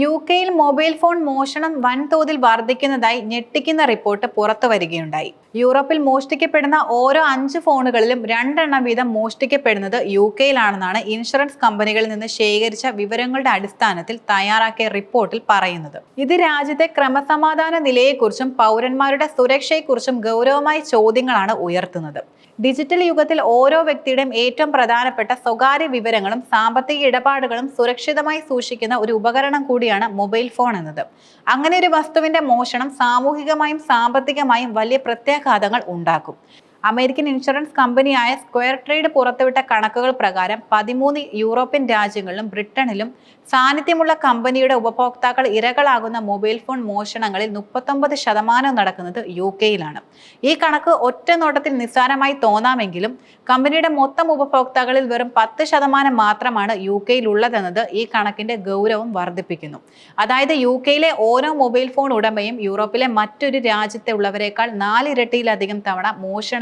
U കെയിൽ mobile phone മോഷണം വൻതോതിൽ വർദ്ധിക്കുന്നതായി ഞെട്ടിക്കുന്ന റിപ്പോർട്ട് പുറത്തു വരികയുണ്ടായി യൂറോപ്പിൽ മോഷ്ടിക്കപ്പെടുന്ന ഓരോ അഞ്ച് ഫോണുകളിലും രണ്ടെണ്ണം വീതം മോഷ്ടിക്കപ്പെടുന്നത് യു കെയിലാണെന്നാണ് ഇൻഷുറൻസ് കമ്പനികളിൽ നിന്ന് ശേഖരിച്ച വിവരങ്ങളുടെ അടിസ്ഥാനത്തിൽ തയ്യാറാക്കിയ റിപ്പോർട്ടിൽ പറയുന്നത്. ഇത് രാജ്യത്തെ ക്രമസമാധാന നിലയെക്കുറിച്ചും പൗരന്മാരുടെ സുരക്ഷയെക്കുറിച്ചും ഗൗരവമായ ചോദ്യങ്ങളാണ് ഉയർത്തുന്നത്. ഡിജിറ്റൽ യുഗത്തിൽ ഓരോ വ്യക്തിയുടെയും ഏറ്റവും പ്രധാനപ്പെട്ട സ്വകാര്യ വിവരങ്ങളും സാമ്പത്തിക ഇടപാടുകളും സുരക്ഷിതമായി സൂക്ഷിക്കുന്ന ഒരു ഉപകരണം കൂടിയാണ് മൊബൈൽ ഫോൺ എന്നത്. അങ്ങനെ ഒരു വസ്തുവിന്റെ മോഷണം സാമൂഹികമായും സാമ്പത്തികമായും വലിയ പ്രത്യാഘാതങ്ങൾ ഉണ്ടാക്കും. അമേരിക്കൻ ഇൻഷുറൻസ് കമ്പനിയായ സ്ക്വയർ ട്രേഡ് പുറത്തുവിട്ട കണക്കുകൾ പ്രകാരം പതിമൂന്ന് യൂറോപ്യൻ രാജ്യങ്ങളിലും ബ്രിട്ടനിലും സാന്നിധ്യമുള്ള കമ്പനിയുടെ ഉപഭോക്താക്കൾ ഇരകളാകുന്ന മൊബൈൽ ഫോൺ മോഷണങ്ങളിൽ മുപ്പത്തൊമ്പത് ശതമാനം നടക്കുന്നത് യു കെയിലാണ് ഈ കണക്ക് ഒറ്റ നോട്ടത്തിൽ നിസ്സാരമായി തോന്നാമെങ്കിലും കമ്പനിയുടെ മൊത്തം ഉപഭോക്താക്കളിൽ വെറും പത്ത് ശതമാനം മാത്രമാണ് യു കെയിൽ ഉള്ളതെന്നത് ഈ കണക്കിന്റെ ഗൗരവം വർദ്ധിപ്പിക്കുന്നു. അതായത് യു കെയിലെ ഓരോ മൊബൈൽ ഫോൺ ഉടമയും യൂറോപ്പിലെ മറ്റൊരു രാജ്യത്തെ ഉള്ളവരെക്കാൾ നാലിരട്ടിയിലധികം തവണ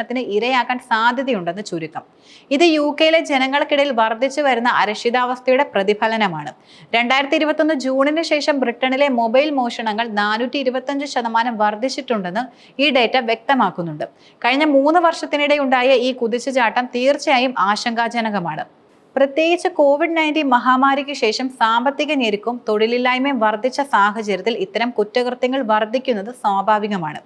മോഷണത്തിന് ഇരയാക്കാൻ സാധ്യതയുണ്ടെന്ന് ചുരുക്കം. ഇത് യു കെയിലെ ജനങ്ങൾക്കിടയിൽ വർദ്ധിച്ചു വരുന്ന അരക്ഷിതാവസ്ഥയുടെ പ്രതിഫലനമാണ്. രണ്ടായിരത്തി ഇരുപത്തൊന്ന് ജൂണിന് ശേഷം ബ്രിട്ടനിലെ മൊബൈൽ മോഷണങ്ങൾ നാനൂറ്റി ഇരുപത്തഞ്ച് ശതമാനം വർദ്ധിച്ചിട്ടുണ്ടെന്ന് ഈ ഡേറ്റ വ്യക്തമാക്കുന്നുണ്ട്. കഴിഞ്ഞ മൂന്ന് വർഷത്തിനിടെ ഉണ്ടായ ഈ കുതിച്ചുചാട്ടം തീർച്ചയായും ആശങ്കാജനകമാണ്. പ്രത്യേകിച്ച് കോവിഡ് നയന്റീൻ മഹാമാരിക്ക് ശേഷം സാമ്പത്തിക ഞെരുക്കും തൊഴിലില്ലായ്മയും വർദ്ധിച്ച സാഹചര്യത്തിൽ ഇത്തരം കുറ്റകൃത്യങ്ങൾ വർദ്ധിക്കുന്നത് സ്വാഭാവികമാണ്.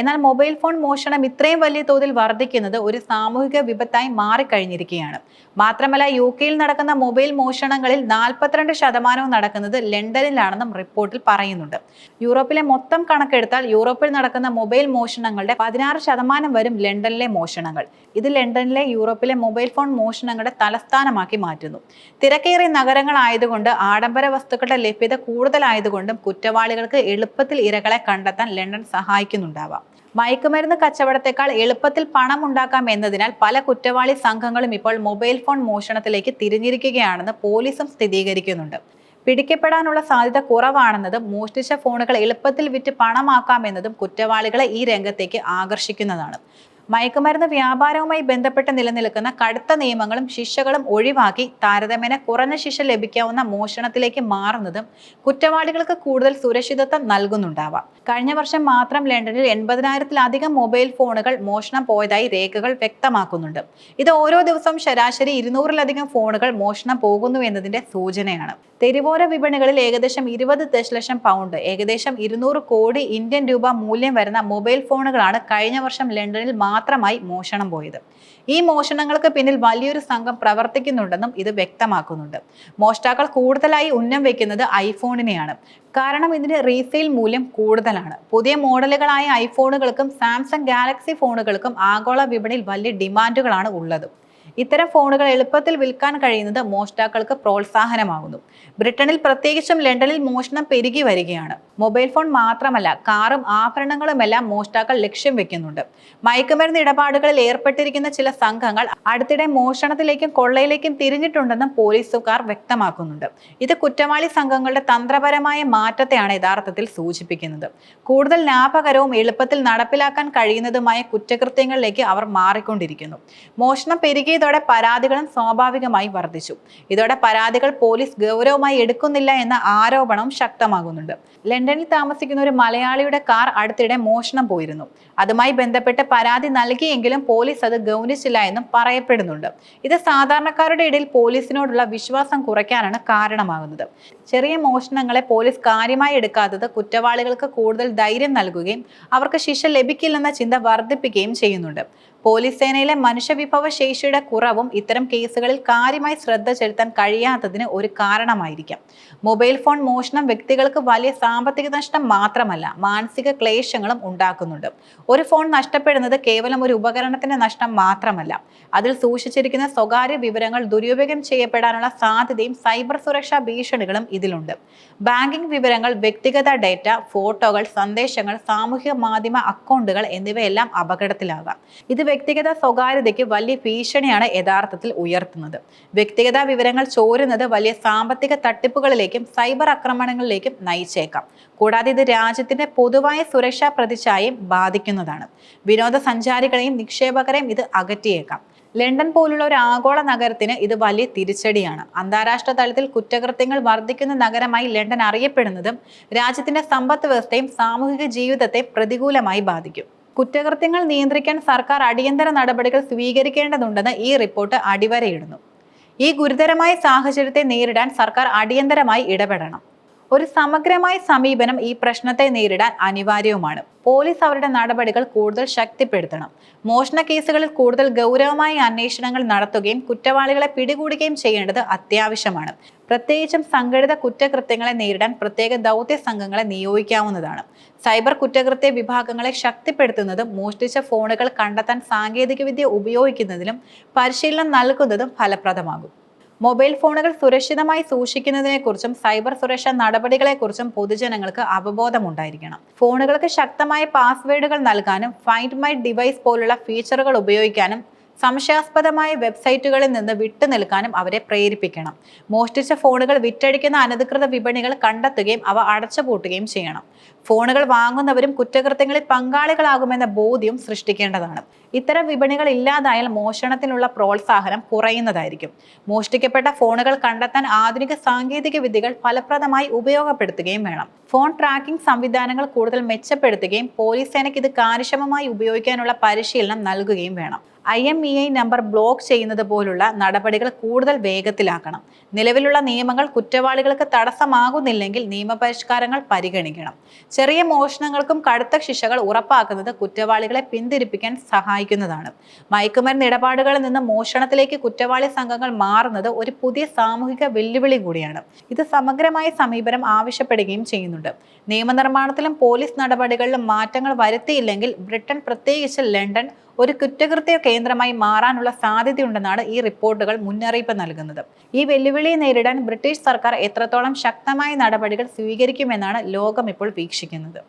എന്നാൽ മൊബൈൽ ഫോൺ മോഷണം ഇത്രയും വലിയ തോതിൽ വർദ്ധിക്കുന്നത് ഒരു സാമൂഹിക വിപത്തായി മാറിക്കഴിഞ്ഞിരിക്കുകയാണ്. മാത്രമല്ല യു കെയിൽ നടക്കുന്ന മൊബൈൽ മോഷണങ്ങളിൽ നാൽപ്പത്തിരണ്ട് ശതമാനവും നടക്കുന്നത് ലണ്ടനിലാണെന്നും റിപ്പോർട്ടിൽ പറയുന്നുണ്ട്. യൂറോപ്പിലെ മൊത്തം കണക്കെടുത്താൽ യൂറോപ്പിൽ നടക്കുന്ന മൊബൈൽ മോഷണങ്ങളുടെ പതിനാറ് ശതമാനം വരും ലണ്ടനിലെ മോഷണങ്ങൾ. ഇത് ലണ്ടനിലെ യൂറോപ്പിലെ മൊബൈൽ ഫോൺ മോഷണങ്ങളുടെ തലസ്ഥാനമാക്കി മാറ്റുന്നു. തിരക്കേറിയ നഗരങ്ങളായതുകൊണ്ട് ആഡംബര വസ്തുക്കളുടെ ലഭ്യത കൂടുതലായതുകൊണ്ടും കുറ്റവാളികൾക്ക് എളുപ്പത്തിൽ ഇരകളെ കണ്ടെത്താൻ ലണ്ടൻ സഹായിക്കുന്നുണ്ടാവാം. മയക്കുമരുന്ന് കച്ചവടത്തെക്കാൾ എളുപ്പത്തിൽ പണം ഉണ്ടാക്കാം എന്നതിനാൽ പല കുറ്റവാളി സംഘങ്ങളും ഇപ്പോൾ മൊബൈൽ ഫോൺ മോഷണത്തിലേക്ക് തിരിഞ്ഞിരിക്കുകയാണെന്ന് പോലീസും സ്ഥിരീകരിക്കുന്നുണ്ട്. പിടിക്കപ്പെടാനുള്ള സാധ്യത കുറവാണെന്നതും മോഷ്ടിച്ച ഫോണുകൾ എളുപ്പത്തിൽ വിറ്റ് പണമാക്കാമെന്നതും കുറ്റവാളികളെ ഈ രംഗത്തേക്ക് ആകർഷിക്കുന്നതാണ്. മയക്കുമരുന്ന് വ്യാപാരവുമായി ബന്ധപ്പെട്ട് നിലനിൽക്കുന്ന കടുത്ത നിയമങ്ങളും ശിക്ഷകളും ഒഴിവാക്കി താരതമ്യേന കുറഞ്ഞ ശിക്ഷ ലഭിക്കാവുന്ന മോഷണത്തിലേക്ക് മാറുന്നതും കുറ്റവാളികൾക്ക് കൂടുതൽ സുരക്ഷിതത്വം നൽകുന്നുണ്ടാവാം. കഴിഞ്ഞ വർഷം മാത്രം ലണ്ടനിൽ എൺപതിനായിരത്തിലധികം മൊബൈൽ ഫോണുകൾ മോഷണം പോയതായി രേഖകൾ വ്യക്തമാക്കുന്നുണ്ട്. ഇത് ഓരോ ദിവസവും ശരാശരി ഇരുന്നൂറിലധികം ഫോണുകൾ മോഷണം പോകുന്നു എന്നതിന്റെ സൂചനയാണ്. തെരുവോര വിപണികളിൽ ഏകദേശം ഇരുപത് ദശലക്ഷം പൗണ്ട് ഏകദേശം ഇരുന്നൂറ് കോടി ഇന്ത്യൻ രൂപ മൂല്യം വരുന്ന മൊബൈൽ ഫോണുകളാണ് കഴിഞ്ഞ വർഷം ലണ്ടനിൽ മാത്രമായി മോഷണം പോയത്. ഈ മോഷണങ്ങൾക്ക് പിന്നിൽ വലിയൊരു സംഘം പ്രവർത്തിക്കുന്നുണ്ടെന്നും ഇത് വ്യക്തമാക്കുന്നുണ്ട്. മോഷ്ടാക്കൾ കൂടുതലായി ഉന്നം വെക്കുന്നത് ഐഫോണിനെയാണ്. കാരണം ഇതിന് റീസെയിൽ മൂല്യം കൂടുതലാണ്. പുതിയ മോഡലുകളായ ഐഫോണുകൾക്കും സാംസങ് ഗാലക്സി ഫോണുകൾക്കും ആഗോള വിപണിയിൽ വലിയ ഡിമാൻഡുകളാണ് ഉള്ളത്. ഇത്തരം ഫോണുകൾ എളുപ്പത്തിൽ വിൽക്കാൻ കഴിയുന്നത് മോഷ്ടാക്കൾക്ക് പ്രോത്സാഹനമാകുന്നു. ബ്രിട്ടനിൽ പ്രത്യേകിച്ചും ലണ്ടനിൽ മോഷണം പെരുകി വരികയാണ്. മൊബൈൽ ഫോൺ മാത്രമല്ല കാറും ആഭരണങ്ങളുമെല്ലാം മോഷ്ടാക്കൾ ലക്ഷ്യം വെക്കുന്നുണ്ട്. മയക്കുമരുന്ന് ഇടപാടുകളിൽ ഏർപ്പെട്ടിരിക്കുന്ന ചില സംഘങ്ങൾ അടുത്തിടെ മോഷണത്തിലേക്കും കൊള്ളയിലേക്കും തിരിഞ്ഞിട്ടുണ്ടെന്നും പോലീസുകാർ വ്യക്തമാക്കുന്നുണ്ട്. ഇത് കുറ്റവാളി സംഘങ്ങളുടെ തന്ത്രപരമായ മാറ്റത്തെയാണ് യഥാർത്ഥത്തിൽ സൂചിപ്പിക്കുന്നത്. കൂടുതൽ ലാഭകരവും എളുപ്പത്തിൽ നടപ്പിലാക്കാൻ കഴിയുന്നതുമായ കുറ്റകൃത്യങ്ങളിലേക്ക് അവർ മാറിക്കൊണ്ടിരിക്കുന്നു. മോഷണം പെരുകിയതോടെ പരാതികളും സ്വാഭാവികമായി വർദ്ധിച്ചു. ഇതോടെ പരാതികൾ പോലീസ് ഗൗരവമായി എടുക്കുന്നില്ല എന്ന ആരോപണം ശക്തമാകുന്നുണ്ട്. ലണ്ടനിൽ താമസിക്കുന്ന ഒരു മലയാളിയുടെ കാർ അടുത്തിടെ മോഷണം പോയിരുന്നു. അതുമായി ബന്ധപ്പെട്ട് പരാതി നൽകിയെങ്കിലും പോലീസ് അത് ഗൗനിച്ചില്ല എന്നും പറയപ്പെടുന്നുണ്ട്. ഇത് സാധാരണക്കാരുടെ ഇടയിൽ പോലീസിനോടുള്ള വിശ്വാസം കുറയ്ക്കാനാണ് കാരണമാകുന്നത്. ചെറിയ മോഷണങ്ങളെ പോലീസ് കാര്യമായി എടുക്കാത്തത് കുറ്റവാളികൾക്ക് കൂടുതൽ ധൈര്യം നൽകുകയും അവർക്ക് ശിക്ഷ ലഭിക്കില്ലെന്ന ചിന്ത വർദ്ധിപ്പിക്കുകയും ചെയ്യുന്നുണ്ട്. പോലീസ് സേനയിലെ മനുഷ്യവിഭവ ശേഷിയുടെ കുറവും ഇത്തരം കേസുകളിൽ കാര്യമായി ശ്രദ്ധ ചെലുത്താൻ കഴിയാത്തതിന് ഒരു കാരണമായിരിക്കാം. മൊബൈൽ ഫോൺ മോഷണം വ്യക്തികൾക്ക് വലിയ സാമ്പത്തിക നഷ്ടം മാത്രമല്ല മാനസിക ക്ലേശങ്ങളും ഉണ്ടാക്കുന്നുണ്ട്. ഒരു ഫോൺ നഷ്ടപ്പെടുന്നത് കേവലം ഒരു ഉപകരണത്തിന്റെ നഷ്ടം മാത്രമല്ല. അതിൽ സൂക്ഷിച്ചിരിക്കുന്ന സ്വകാര്യ വിവരങ്ങൾ ദുരുപയോഗം ചെയ്യപ്പെടാനുള്ള സാധ്യതയും സൈബർ സുരക്ഷാ ഭീഷണികളും ഇതിലുണ്ട്. ബാങ്കിംഗ് വിവരങ്ങൾ വ്യക്തിഗത ഡേറ്റ ഫോട്ടോകൾ സന്ദേശങ്ങൾ സാമൂഹിക മാധ്യമ അക്കൗണ്ടുകൾ എന്നിവയെല്ലാം അപകടത്തിലാകാം. ഇത് വ്യക്തിഗത സ്വകാര്യതയ്ക്ക് വലിയ ഭീഷണിയാണ് യഥാർത്ഥത്തിൽ ഉയർത്തുന്നത്. വ്യക്തിഗത വിവരങ്ങൾ ചോരുന്നത് വലിയ സാമ്പത്തിക തട്ടിപ്പുകളിലേക്കും സൈബർ ആക്രമണങ്ങളിലേക്കും നയിച്ചേക്കാം. കൂടാതെ ഇത് രാജ്യത്തിന്റെ പൊതുവായ സുരക്ഷാ പ്രതിച്ഛായയും ബാധിക്കുന്നതാണ്. വിനോദസഞ്ചാരികളെയും നിക്ഷേപകരെയും ഇത് അകറ്റിയേക്കാം. ലണ്ടൻ പോലുള്ള ഒരു ആഗോള നഗരത്തിന് ഇത് വലിയ തിരിച്ചടിയാണ്. അന്താരാഷ്ട്ര തലത്തിൽ കുറ്റകൃത്യങ്ങൾ വർദ്ധിക്കുന്ന നഗരമായി ലണ്ടൻ അറിയപ്പെടുന്നതും രാജ്യത്തിന്റെ സമ്പദ് വ്യവസ്ഥയും സാമൂഹിക ജീവിതത്തെ പ്രതികൂലമായി ബാധിക്കും. കുറ്റകൃത്യങ്ങൾ നിയന്ത്രിക്കാൻ സർക്കാർ അടിയന്തര നടപടികൾ സ്വീകരിക്കേണ്ടതുണ്ടെന്ന് ഈ റിപ്പോർട്ട് അടിവരയിടുന്നു. ഈ ഗുരുതരമായ സാഹചര്യത്തെ നേരിടാൻ സർക്കാർ അടിയന്തരമായി ഇടപെടണം. ഒരു സമഗ്രമായ സമീപനം ഈ പ്രശ്നത്തെ നേരിടാൻ അനിവാര്യവുമാണ്. പോലീസ് അവരുടെ നടപടികൾ കൂടുതൽ ശക്തിപ്പെടുത്തണം. മോഷണ കേസുകളിൽ കൂടുതൽ ഗൗരവമായ അന്വേഷണങ്ങൾ നടത്തുകയും കുറ്റവാളികളെ പിടികൂടുകയും ചെയ്യേണ്ടത് അത്യാവശ്യമാണ്. പ്രത്യേകിച്ചും സംഘടിത കുറ്റകൃത്യങ്ങളെ നേരിടാൻ പ്രത്യേക ദൗത്യ സംഘങ്ങളെ നിയോഗിക്കാവുന്നതാണ്. സൈബർ കുറ്റകൃത്യ വിഭാഗങ്ങളെ ശക്തിപ്പെടുത്തുന്നതും മോഷ്ടിച്ച ഫോണുകൾ കണ്ടെത്താൻ സാങ്കേതികവിദ്യ ഉപയോഗിക്കുന്നതിലും പരിശീലനം നൽകുന്നതും ഫലപ്രദമാകും. മൊബൈൽ ഫോണുകൾ സുരക്ഷിതമായി സൂക്ഷിക്കുന്നതിനെക്കുറിച്ചും സൈബർ സുരക്ഷാ നടപടികളെക്കുറിച്ചും പൊതുജനങ്ങൾക്ക് അവബോധമുണ്ടായിരിക്കണം. ഫോണുകൾക്ക് ശക്തമായ പാസ്വേഡുകൾ നൽകാനും ഫൈൻഡ് മൈ ഡിവൈസ് പോലുള്ള ഫീച്ചറുകൾ ഉപയോഗിക്കാനും സംശയാസ്പദമായ വെബ്സൈറ്റുകളിൽ നിന്ന് വിട്ടുനിൽക്കാനും അവരെ പ്രേരിപ്പിക്കണം. മോഷ്ടിച്ച ഫോണുകൾ വിറ്റഴിക്കുന്ന അനധികൃത വിപണികൾ കണ്ടെത്തുകയും അവ അടച്ചുപൂട്ടുകയും ചെയ്യണം. ഫോണുകൾ വാങ്ങുന്നവരും കുറ്റകൃത്യങ്ങളിൽ പങ്കാളികളാകുമെന്ന ബോധ്യം സൃഷ്ടിക്കേണ്ടതാണ്. ഇത്തരം വിപണികൾ ഇല്ലാതായാൽ മോഷണത്തിനുള്ള പ്രോത്സാഹനം കുറയുന്നതായിരിക്കും. മോഷ്ടിക്കപ്പെട്ട ഫോണുകൾ കണ്ടെത്താൻ ആധുനിക സാങ്കേതിക വിദ്യകൾ ഫലപ്രദമായി ഉപയോഗപ്പെടുത്തുകയും വേണം. ഫോൺ ട്രാക്കിംഗ് സംവിധാനങ്ങൾ കൂടുതൽ മെച്ചപ്പെടുത്തുകയും പോലീസ് സേനയ്ക്ക് ഇത് കാര്യക്ഷമമായി ഉപയോഗിക്കാനുള്ള പരിശീലനം നൽകുകയും വേണം. I M E I number block ചെയ്യുന്നത് പോലുള്ള നടപടികൾ കൂടുതൽ വേഗത്തിലാക്കണം. നിലവിലുള്ള നിയമങ്ങൾ കുറ്റവാളികൾക്ക് തടസ്സമാകുന്നില്ലെങ്കിൽ നിയമപരിഷ്കാരങ്ങൾ പരിഗണിക്കണം. ചെറിയ മോഷണങ്ങൾക്കും കടുത്ത ശിക്ഷകൾ ഉറപ്പാക്കുന്നത് കുറ്റവാളികളെ പിന്തിരിപ്പിക്കാൻ സഹായിക്കുന്നതാണ്. മയക്കുമരുന്ന് ഇടപാടുകളിൽ നിന്ന് മോഷണത്തിലേക്ക് കുറ്റവാളി സംഘങ്ങൾ മാറുന്നത് ഒരു പുതിയ സാമൂഹിക വെല്ലുവിളി കൂടിയാണ്. ഇത് സമഗ്രമായ സമീപനം ആവശ്യപ്പെടുകയും ചെയ്യുന്നുണ്ട്. നിയമനിർമ്മാണത്തിലും പോലീസ് നടപടികളിലും മാറ്റങ്ങൾ വരുത്തിയില്ലെങ്കിൽ ബ്രിട്ടൻ പ്രത്യേകിച്ച് ലണ്ടൻ ഒരു കുറ്റകൃത്യ കേന്ദ്രമായി മാറാനുള്ള സാധ്യതയുണ്ടെന്നാണ് ഈ റിപ്പോർട്ടുകൾ മുന്നറിയിപ്പ് നൽകുന്നത്. ഈ വെല്ലുവിളിയെ നേരിടാൻ ബ്രിട്ടീഷ് സർക്കാർ എത്രത്തോളം ശക്തമായ നടപടികൾ സ്വീകരിക്കുമെന്നാണ് ലോകം ഇപ്പോൾ വീക്ഷിക്കുന്നത്.